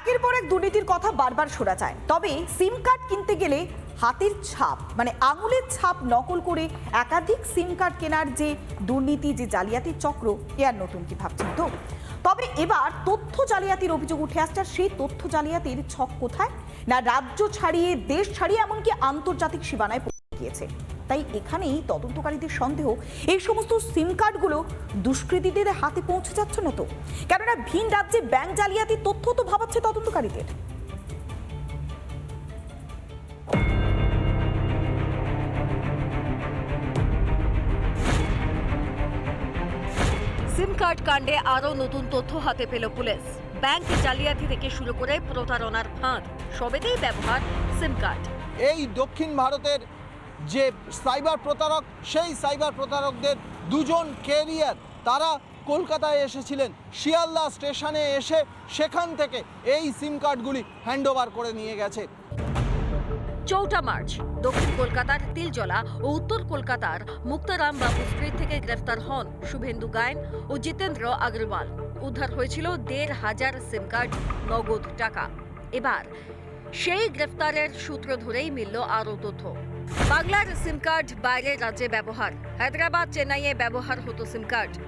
একের পর এক দুর্নীতির কথা বারবার শোনা যায়। তবে সিম কার্ড কিনতে গেলে হাতের ছাপ মানে আঙুলের ছাপ নকল করে একাধিক সিম কার্ড কেনার যে দুর্নীতি, যে জালিয়াতির চক্র, এ আর নতুন কি ভাবছেন তো? তবে এবার তথ্য জালিয়াতির অভিযোগ উঠে আসছে সেই তথ্য জালিয়াতির ছক কোথায়? না রাজ্য ছাড়িয়ে, দেশ ছাড়িয়ে এমনকি আন্তর্জাতিক সীমানায় গিয়েছে। তাই এখানেই তদন্তকারীদের সন্দেহ এই সমস্ত সিম কার্ডগুলো দুষ্কৃতীদের হাতে পৌঁছে যাচ্ছে না তো। কেননা ভিন রাজ্যে ব্যাংক জালিয়াতির তথ্য তো ভাবাচ্ছে তদন্তকারীদের। সিম কার্ড কাণ্ডে আরও নতুন তথ্য হাতে পেল পুলিশ। ব্যাংক জালিয়াতি থেকে শুরু করে প্রতারণার ফাঁদ সবেতেই ব্যবহার সিম কার্ড। এই দক্ষিণ ভারতের যে সাইবার প্রতারক, সেই সাইবার প্রতারকদের দুজন ক্যারিয়ার, তারা কলকাতায় এসেছিলেন। শিয়ালদা স্টেশনে এসে সেখান থেকে এই সিম কার্ডগুলি হ্যান্ডওভার করে নিয়ে গেছে। চৌঠা মার্চ, দক্ষিণ কলকাতার তিলজলা ও উত্তর কলকাতার মুক্তারাম বাবু স্ট্রিট থেকে গ্রেফতার হন শুভেন্দু গায়েন ও জিতেন্দ্র আগরওয়াল। উদ্ধার হয়েছিল দেড় হাজার সিম কার্ড, নগদ টাকা। এবার সেই গ্রেফতারের সূত্র ধরেই মিলল আরও তথ্য। বাংলার সিম কার্ড বাইরের রাজ্যে ব্যবহার। হায়দ্রাবাদ, চেন্নাইয়ে ব্যবহার হতো সিম কার্ড।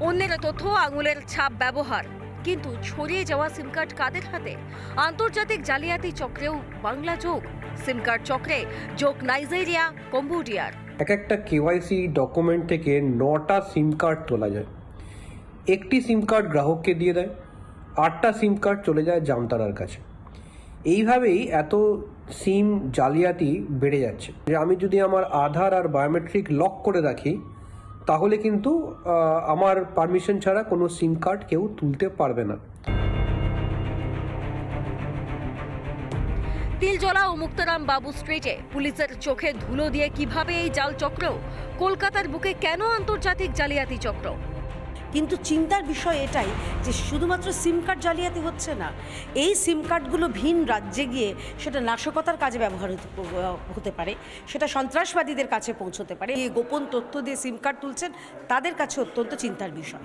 অন্যের তথ্য, আঙুলের ছাপ ব্যবহার। কিন্তু ছড়িয়ে যাওয়া সিম কার্ড কাদের হাতে? আন্তর্জাতিক জালিয়াতি চক্রেও বাংলা যোগ। সিম কার্ড চক্রে যোগ নাইজেরিয়া, কম্বোডিয়ার। এক একটা কেওয়াইসি ডকুমেন্ট থেকে নটা সিম কার্ড তোলা যায়। একটি সিম কার্ড গ্রাহককে দিয়ে দেয়, আটটা সিম কার্ড চলে যায় জামতারার কাছে। এইভাবেই এত সিম জালিয়াতি বেড়ে যাচ্ছে। যে আমি যদি আমার আধার আর বায়োমেট্রিক লক করে রাখি, তাহলে কিন্তু আমার পারমিশন ছাড়া কোনো সিম কার্ড কেউ তুলতে পারবে না। তিলজলা ও মুক্তারাম বাবু স্ট্রিটে পুলিশের চোখে ধুলো দিয়ে কীভাবে এই জাল চক্র? কলকাতার বুকে কেন আন্তর্জাতিক জালিয়াতি চক্র? কিন্তু চিন্তার বিষয় এটাই যে শুধুমাত্র সিম কার্ড জালিয়াতি হচ্ছে না। এই সিম কার্ডগুলো ভিন রাজ্যে গিয়ে সেটা নাশকতার কাজে ব্যবহার হতে পারে। সেটা সন্ত্রাসবাদীদের কাছে পৌঁছতে পারে। এই গোপন তথ্য দিয়ে সিম কার্ড তুলছেন তাদের কাছে অত্যন্ত চিন্তার বিষয়।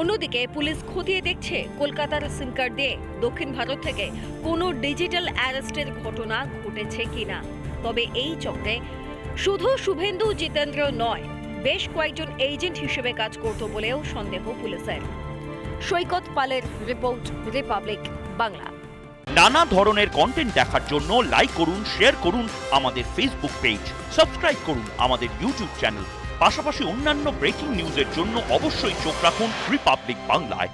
অন্যদিকে পুলিশ খতিয়ে দেখছে কলকাতার সিম কার্ড দিয়ে দক্ষিণ ভারত থেকে কোনো ডিজিটাল অ্যারেস্টের ঘটনা ঘটেছে কিনা। তবে এই চক্রে শুধু শুভেন্দু জিতেন্দ্র নয় বেশ কয়েকজন এজেন্ট হিসেবে কাজ করত বলেও সন্দেহ পুলিশের। সৈকত পালের রিপোর্ট, রিপাবলিক বাংলা। নানা ধরনের কন্টেন্ট দেখার জন্য লাইক করুন শেয়ার করুন আমাদের ফেসবুক পেজ সাবস্ক্রাইব করুন আমাদের ইউটিউব চ্যানেল পাশাপাশি অন্যান্য ব্রেকিং নিউজের জন্য অবশ্যই চোখ রাখুন রিপাবলিক বাংলায়